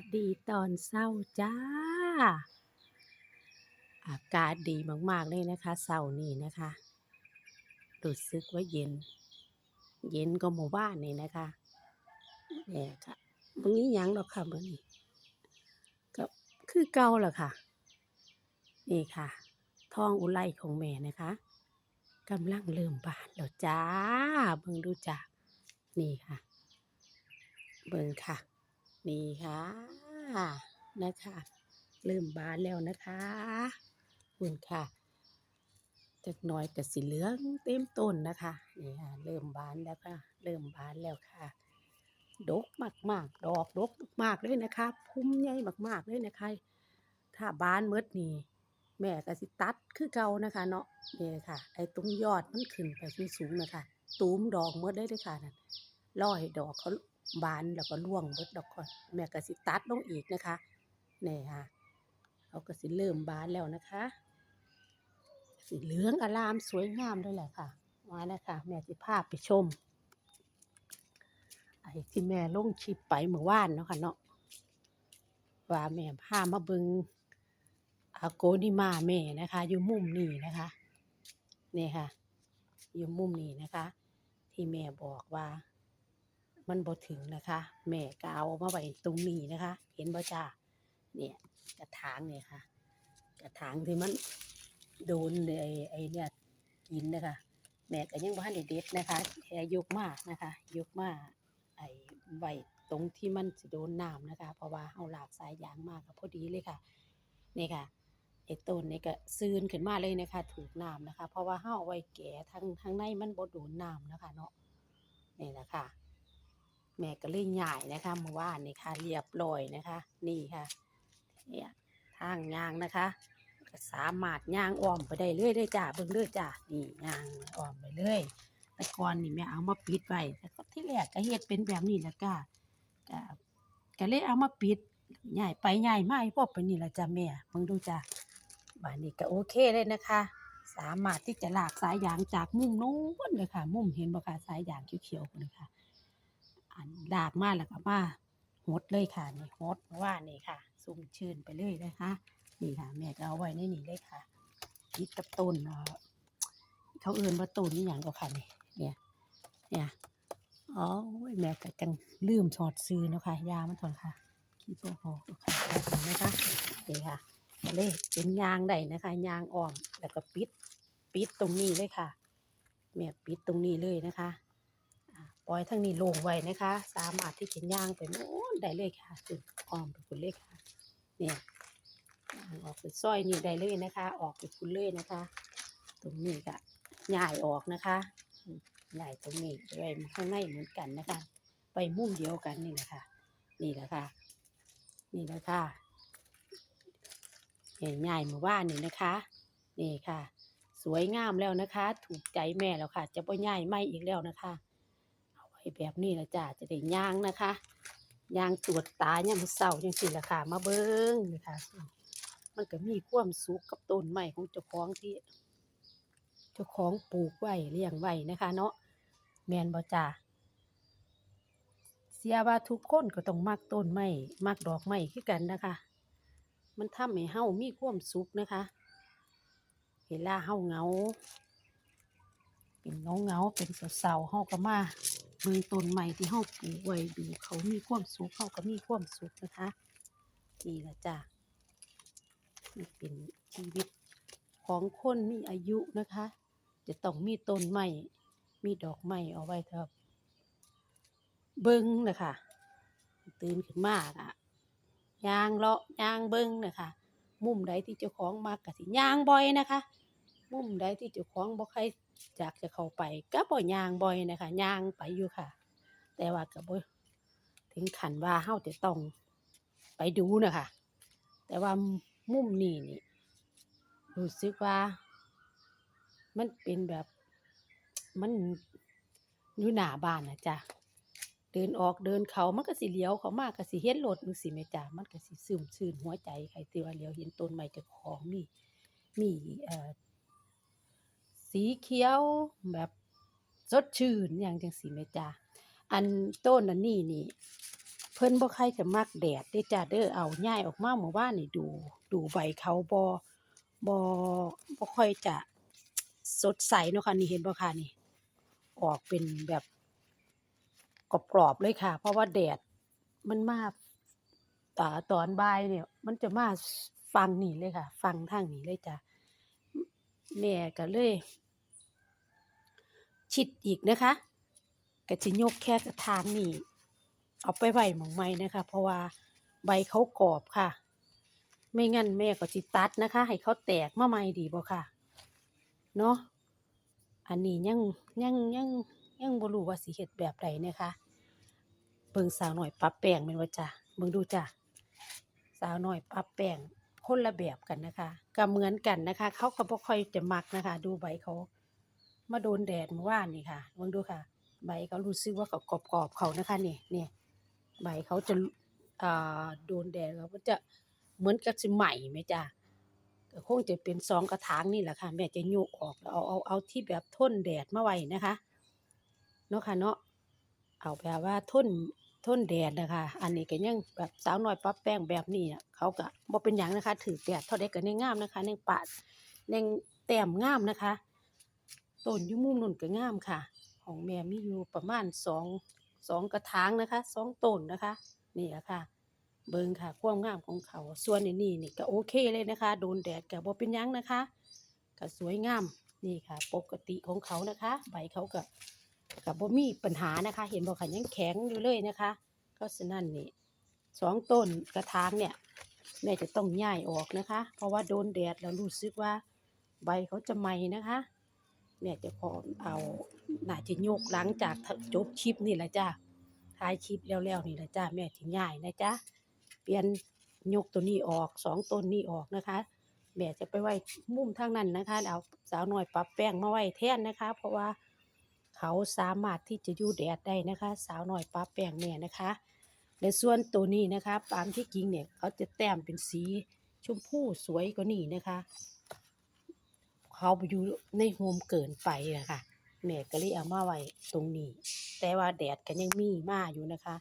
วัสดีตอนเช้าจ้า อากาศดีมาก ๆ เลยนะคะเช้านี้นะคะรู้สึกว่าเย็น เย็นกว่าหมู่บ้านนี่นะคะเนี่ยค่ะบ่มีหยังดอกค่ะมื้อนี้ก็คือเก่าล่ะค่ะ นี่ค่ะทองอุไรของแม่นะคะกำลังเริ่มบานแล้วจ้าเบิ่งดูจ้ะนี่ค่ะ เบิ่งค่ะ นี่ค่ะนะคะ เริ่มบานแล้วนะคะคุณค่ะจักน่อยก็สิเหลืองเต็มต้นนะคะนี่ค่ะเริ่มบานแล้วค่ะ เริ่มบานแล้วค่ะ ดกมากๆดอกดกมากเลยนะคะ พุ่มใหญ่มากๆเลยนะคะ ถ้าบานเมดนี่แม่ก็สิตัดคือเก่านะคะเนาะนี่ค่ะ ไอ้ตรงยอดมันขึ้นไปสูงๆนะคะ ตูมดอกหมดเลยเด้อค่ะนั่นรอให้ดอกเขา บานแล้วก็ร่วงเบิดดอกก่อนแม่ก็สิตัดลงอีกนะคะนี่ค่ะเขาก็สิเริ่มบานแล้วนะคะ สีเหลืองอลามสวยงามด้วยแหละค่ะมานะคะแม่สิพาไปชมไอ้ที่แม่ลงคลิปไปเมื่อวานเนาะค่ะเนาะว่าแม่พามาเบิงอาโกนิมาแม่นะคะ อยู่มุมนี้นะคะนี่ค่ะ อยู่มุมนี้นะคะ ที่แม่บอกว่า มันบ่ถึงนะคะ แม่ก็เอามาไว้ตรงนี้นะคะ เห็นบ่จ้าเนี่ยกระถางเนี่ยค่ะ กระถางที่มันโดนไอ้ไอ้เนี่ยกินนะคะ แม่ก็ยังบ่ทันได้เด็ดนะคะแค่ยกมากนะคะยกมากไอ้ไว้ตรงที่มันสิโดนน้ำนะคะ เพราะว่าเอาหลากสายยางมากก็พอดีเลยค่ะนี่ค่ะไอ้ต้นนี่ก็ซื่นขึ้นมาเลยนะคะ ถูกน้ำนะคะ เพราะว่าเฮาเอาไว้แก่ทั้งทั้งในมันบ่โดนน้ำนะคะ เนาะนี่แหละค่ะ แม่ก็เลยย้ายนะคะเมื่อวานนี่ค่ะเรียบร้อยนะคะ นี่ค่ะเนี่ยทางยางนะคะก็สามารถยางอ้อมไปได้เลยได้จ้าเบิ่งเด้อยจ้านี่ยางอ้อมไปเลยแต่ก่อนนี่แม่เอามาปิดไว้แต่ก็ที่แรกก็เฮ็ดเป็นแบบนี้และก้าก็ก็เลยเอามาปิดย้ายไปย้ายมาพ่อไปนี่ละจ้าแม่เบิ่งดูจ้าบ้านนี้ก็โอเคเลยนะคะ สามารถที่จะลากสายยางจากมุมโน้นเลยค่ะ มุมเห็นบ่คะสายยางเขียวๆเลยค่ะ ลากมาแล้วก็มาหดเลยค่ะนี่หดว่านี่ค่ะซุ่มชื่นไปเลยนะคะนี่ค่ะแม่ก็เอาไว้ในนี่เลยค่ะคิดกับต้นเขาเอื่นว่าต้นนี่อย่างก็ค่ะนี่เนี่ยเนี่ยอ๋อแม่ก็จังลืมสอดซื้อเนาะค่ะยามันถอนค่ะคิดโปโหค่ะเห็นไหมคะนี่ค่ะเลยเป็นยางได้นะคะยางอ่อมแล้วก็ปิดปิดตรงนี้เลยค่ะแม่ปิดตรงนี้เลยนะคะ ปล่อยทั้งนี้โล่งไว้นะคะ สามารถที่จะย่างไปโน้นได้เลยค่ะถึงอ้อมไปคุณเลยค่ะ เนี่ยย่างออกไปซอยนี่ได้เลยนะคะ ออกไปคุณเลยนะคะ ตรงนี้ก็ย่ายออกนะคะอืมย่ตรงนี้ไว้ข้างในเหมือนกันนะคะ ไปมุมเดียวกันนี่แหละคะ นี่แหละค่ะ นี่แหละค่ะเห็นย่ายเมื่านนี่นะคะ นี่ค่ะ สวยงามแล้วนะคะ ถูกใจแม่แล้วค่ะ จะไ่ย่ายไม่อีกแล้วนะคะ แบบนี้ละจ้าจะได้ย่างนะคะย่างตรวจตาเนี่ยามมันเศร้าจังสิละค่ะ มาเบิ้งนี่ค่ะมันก็มีความสุขกับต้นไม้ของเจ้าของที่เจ้าของปลูกไว้เลี้ยงไว้นะคะ เนาะแมนบ่จ้าเสียว่าทุกคนก็ต้องมักต้นไม้มักดอกไม้คือกันนะคะ มันทำให้เฮามีความสุขนะคะ เวลาเฮาเงา เป็นเงาเงาเป็นเศร้าเฮาก็มา เบิ่งต้นไม้ที่เฮาปลูกไว้ดูเขามีความสุขเฮาก็มีความสุขนะคะนี่ละจ้านี่เป็นชีวิตของคนมีอายุนะคะ จะต้องมีต้นไม้มีดอกไม้เอาไว้เถอะเบิ้งนะคะตื่นขึ้นมาอะยางเลาะยางเบิ้งนะคะมุมใดที่เจ้าของมากกะสิยางบ่อยนะคะ มุมใดที่เจ้าของบ่ใคร อยากจะเข้าไปก็บ่ยางบ่อยนะคะยางไปอยู่ค่ะ แต่ว่าก็บ่ถึงขันว่าเฮาจะต้องไปดูนะคะ แต่ว่ามุมนี้นี่รู้สึกว่า มันเป็นแบบมันอยู่หน้าบ้านนะจ๊ะเดินออกเดินเขามันก็สิเลี้ยวเขามากก็สิเห็นรถจังสิแม่จ้ะมันก็สิซึมชื่นหัวใจใครที่ว่าเลี้ยวเห็นต้นไม้เจ้าของมีมีเอ่อ สีเขียวแบบสดชื่นอย่างจังสิแม่จ้ะอันต้นอันนี้นี่ เพิ่นบ่ใครจะมักแดดเด้จ้าเด้อเอาย้ายออกมาเมื่อวานนี่ดู ดูใบเขาบ่บ่บ่ค่อยจะสดใสเนาะค่ะนี่เห็นบ่ค่ะนี่ ออกเป็นแบบกรอบๆเลยค่ะ เพราะว่าแดดมันมาตาตอนบ่ายเนี่ย มันจะมาฟังนี่เลยค่ะ ฟังทางนี้เลยจ้ะแม่ก็เลย ชิดอีกนะคะก็สิยกแค่กระถางนี่เอาไปไว้หมองใหม่นะคะ เพราะว่าใบเขากรอบค่ะ ไม่งั้นแม่ก็สิตัดนะคะ ให้เขาแตกมาใหม่ดีบ่ค่ะเนาะอันนี้ยังยังยังยังบ่รู้ว่าสิเฮ็ดแบบใดนะคะเบิ่งสาวหน้อยปรับแป้งแม่นบ่จ้ะเบิ่งดูจ้ะสาวหน้อยปรับแป้งคนละแบบกันนะคะ ก็เหมือนกันนะคะ เขาก็บ่ค่อยจะมักนะคะ ดูใบเขา มาโดนแดดเมื่อวานนี่ค่ะเบิ่งดูค่ะ ใบเขารู้สึกว่าเขากรอบๆเขานะคะนี่นี่ใบเขาจะอ่าโดนแดดแล้วมันจะเหมือนกับสิใหม่ไหมจ้ะก็คงจะเป็นซองกระถางนี่แหละค่ะ แม่จะโยกออกเอาเอาเอาที่แบบทนแดดมาไว้นะคะเนาะค่ะเนาะเอาแบบว่าทนทนแดดนะคะ อันนี้ก็ยังแบบสาวน้อยปรับแป้งแบบนี้นะเขาก็บ่เป็นหยังนะคะ ถือแดดเท่าใดก็ยังงามนะคะยังปาดยังแต้มงามนะคะ ต้นยุ่มุมนุ่นก็งามค่ะ ของแม่มีอยู่ประมาณสองสองกระถางนะคะสองต้นนะคะนี่อะค่ะ เบิงค่ะ ความงามของเขาส่วนนนี่นี่ก็โอเคเลยนะคะ โดนแดดก็บ่เป็นยังนะคะก็สวยงามนี่ค่ะ ปกติของเขานะคะ ใบเขาก็ก็บ่มีปัญหานะคะ เห็นบ่ค่ะยังแข็งอยู่เลยนะคะก็ฉะนั้นนี่สองต้นกระถางเนี่ยแม่จะต้องย้ายออกนะคะ เพราะว่าโดนแดดแล้วรู้สึกว่า ใบเขาจะไหม้นะคะ แม่จะขอเอาน่าจะโยกหลังจากจบคลิปนี่แหละจ้าท้ายคลิปแล้วๆนี่แหละจ้าแม่ถึงง่ายนะจ้าเปลี่ยนยกตัวนี้ออกสองต้นนี้ออกนะคะ แม่จะไปไว้มุมทางนั้นนะคะเอาสาวหน่อยปรับแป้งมาไว้แทนนะคะ เพราะว่าเขาสามารถที่จะอยู่แดดได้นะคะ สาวหน่อยปรับแป้งแม่นะคะและส่วนตัวนี้นะคะตามที่จริงเนี่ยเขาจะแต้มเป็นสีชมพูสวยกว่านี้นะคะ เขาอยู่ในโฮมเกินไปอะค่ะแม่ก็เลยเอามาไว้ตรงนี้ แต่ว่าแดดก็ยังมีมาอยู่นะคะ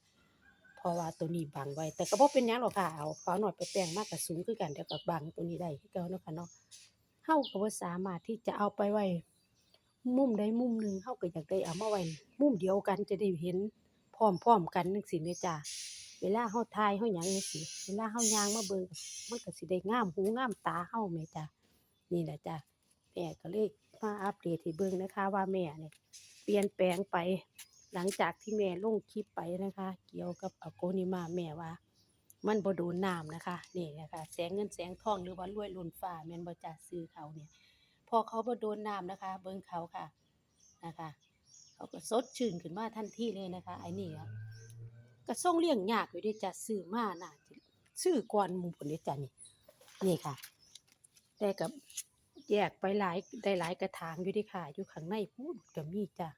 เพราะว่าตัวนี้บังไว้ แต่ก็บ่เป็นยังหรอกค่ะเอาฟ้าหน่อยไปแปลงมากกับสูงคือกันเดี๋ยวก็บังตัวนี้ได้คือเก่าเนาะค่ะเนาะเฮาก็บ่สามารถที่จะเอาไปไว้มุมใดมุมหนึ่งเฮาก็อยากได้เอามาไว้มุมเดียวกันจะได้เห็นพร้อมๆกันจังซี่แม่จ้าเวลาเฮาถ่ายเฮาหยังจังซี่เวลาเฮายางมาเบิ่งมันก็สิได้งามหูงามตาเฮาแม่จ้านี่แหละจ้า แม่ก็เลยมาอัปเดตให้เบิ่งนะคะ ว่าแม่เนี่ยเปลี่ยนแปลงไป หลังจากที่แม่ลงคลิปไปนะคะ เกี่ยวกับอโกนิมาแม่ว่า มันบ่โดนน้ำนะคะนี่นะคะแสงเงินแสงทองหรือว่ารวยล้นฟ้าแม่นบ่จัดซื้อเขาเนี่ยพอเขาบ่โดนน้ำนะคะ เบิ่งเขาค่ะนะคะเขาก็สดชื่นขึ้นมาทันทีเลยนะคะ ไอ้นี่ครับก็ส่งเลี้ยงยากอยู่ด้จ้ะซื้อมาน่ะซื้อก่อนหมู่พุ่นเด้จ้ะนี่นี่ค่ะ แต่กับ แยกไปหลายได้หลายกระถางอยู่ดิค่ะ อยู่ข้างในพูดก็มีจ้ะ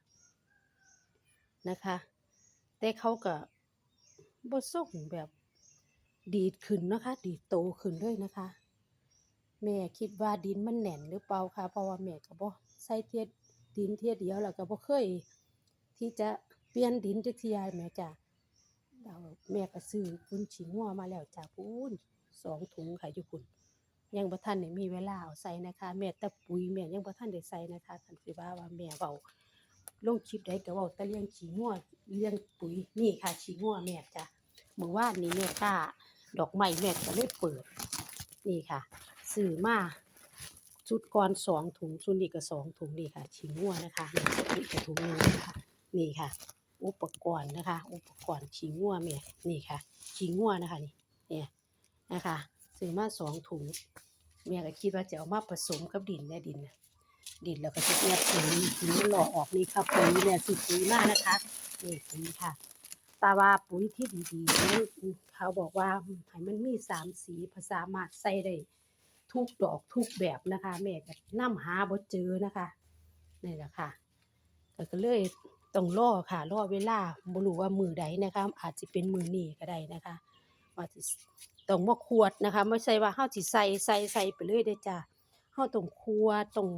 นะคะ แต่เขาก็บ่ส่งแบบดีดขึ้นนะคะ ดีดโตขึ้นเลยนะคะ แม่คิดว่าดินมันแน่นหรือเปล่าคะเพราะว่าแม่ก็บ่ใส่เทียดินเทียดเดียวแล้วก็บ่เคย ที่จะเปลี่ยนดินจักเทียแม่จ้ะแล้วแม่ก็ซื้อปุ้นฉิงหัวมาแล้วจ้ะปุ้นสองถุงค่ะอยู่พุ่น ยังบ่ทันได้มีเวลาเอาใส่นะคะ แม่แต่ปุ๋ยแม่ยังบ่ทันได้ใส่นะคะคันสิว่าว่าแม่เว้าลงคลิปใดก็เว้าแต่เรื่องขี้งัวเรื่องปุ๋ยนี่ค่ะขี้งัวแม่จ้ะเมื่อวานนี้แม่กล้าดอกไม้แม่ก็เลยเปิด นี่ค่ะซื้อมาชุดก่อนสองถุงชุดนี้ก็สองถุงนี่ค่ะขี้งัวนะคะนี่ก็ถุงนึงนะคะนี่ค่ะ อุปกรณ์นะคะ อุปกรณ์ขี้งัวแม่นี่ค่ะขี้งัวนะคะนี่เนี่ยนะคะ ซื้อมาสองถุงแม่ก็คิดว่าจะเอามาผสมกับดินแน่ดินนะดินแล้วก็จะเรียกปุ๋ยปุ๋ยหล่อออกนี่ค่ะปุ๋ยเนี่ยสิปุ๋ยมากนะคะนี่ปุ๋ยค่ะตาว่าปุ๋ยที่ดีๆนั้นเขาบอกว่าให้มันมีสามสีภาษามารถใส่ได้ทุกดอกทุกแบบนะคะแม่ก็นำหาบ่เจอนะคะนี่แหละค่ะก็เลยต้องรอค่ะรอเวลาบ่รู้ว่ามือใดนะคะ อาจจะเป็นมือนี้ก็ได้นะคะว่าสิ ต้องบ่ขวดนะคะไม่ใช่ว่าเฮาสิใส่ใส่ใส่ไปเลยเด้อจ้ะเฮาต้องขวดต้อง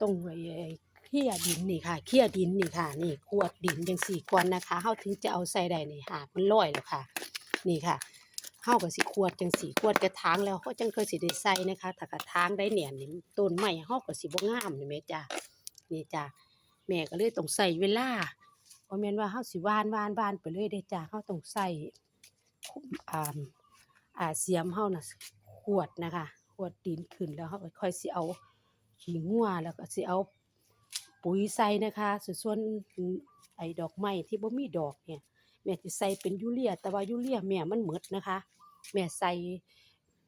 ต้องไอ้เคลียดินนี่ค่ะเคลียดินนี่ค่ะ นี่ขวดดินจังซี่ก่อนนะคะเฮาถึงจะเอาใส่ได้นี่หากมันลอยแล้วค่ะ นี่ค่ะเฮาก็สิขวดจังสี่ขวดกระถางแล้วเฮาจังเคยสิได้ใส่นะคะถ้ากระถางได้เนี่ยนี่ต้นไม้เฮาก็สิบ่งามนี่แม่จ้ะนี่จ้ะแม่ก็เลยต้องใส่เวลาบ่แม่นว่าเฮาสิวานวานวานไปเลยเด้จ้ะเฮาต้องใส่อ่า อ่าเสียมเฮาน่ะขวดนะคะขวดดินขึ้นแล้วเฮาค่อยสิเอาขี้งัวแล้วก็สิเอาปุ๋ยใส่นะคะส่วนไอ้ดอกไม้ที่บ่มีดอกเนี่ยแม่สิใส่เป็นยูเรีย แต่ว่ายูเรียแม่มันหมดนะคะ แม่ใส่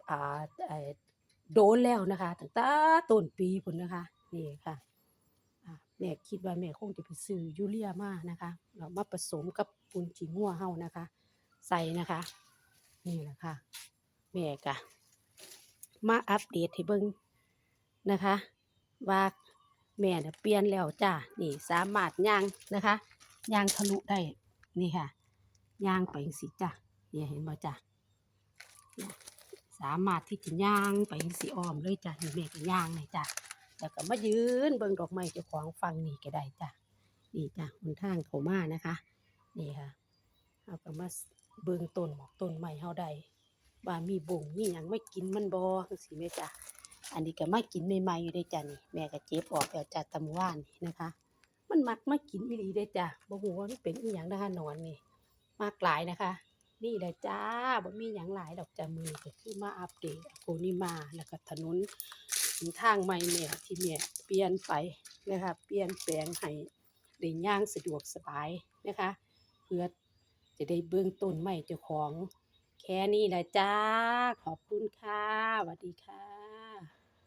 อ่าไอ้โดนแล้วนะคะตั้งแต่ต้นปีพุ่นนะคะนี่ค่ะแม่คิดว่าแม่คงจะไปซื้อยูเรียมานะคะแล้วมาผสมกับปูนจีงัวเฮานะคะ ใส่นะคะ นี่แหละค่ะ แม่กะมาอัปเดตให้เบิ่งนะคะ ว่าแม่น่ะเปลี่ยนแล้วจ้า นี่สามารถย่างนะคะย่างทะลุได้ นี่ค่ะย่างไปจังสิจ้ะเนี่ยเห็นบ่จ้ะสามารถที่จะย่างไปจังสิอ้อมเลยจ้ะนี่แม่ก็ย่างเลยจ้ะแล้วก็มายืนเบิ่งดอกไม้เจ้าของฟังนี่ก็ได้จ้ะนี่จ้ะหนทางเขามานะคะ นี่ค่ะ เอาก็มา เบิ่งต้นหมอกต้นไม้เฮาได้ว่ามีบ่งมีหยังไม่กินมันบ่จังซี่แม่จ้ะอันนี้ก็มากินใหม่ๆอยู่ได้จ้ะนี่แม่ก็เจ็บออกแล้วจ้ะตำว่านนี่นะคะ มันมักมากินอีหลีได้จ้ะบ่ฮู้ว่ามันเป็นอีหยังนะคะนอนนี่มากหลายนะคะ นี่แหละจ้าบ่มีหยังหลายดอกจ้ามือก็คือมาอัปเดตโกนิมาแล้วก็ถนนทางใหม่เนี่ยที่เนี่ยเปลี่ยนไปนะคะเปลี่ยนแปลงให้ได้ย่างสะดวกสบายนะคะเพื่อ จะได้เบื้องต้นใหม่เจ้าของ แค่นี้แหละจ้า ขอบคุณค่ะสวัสดีค่ะ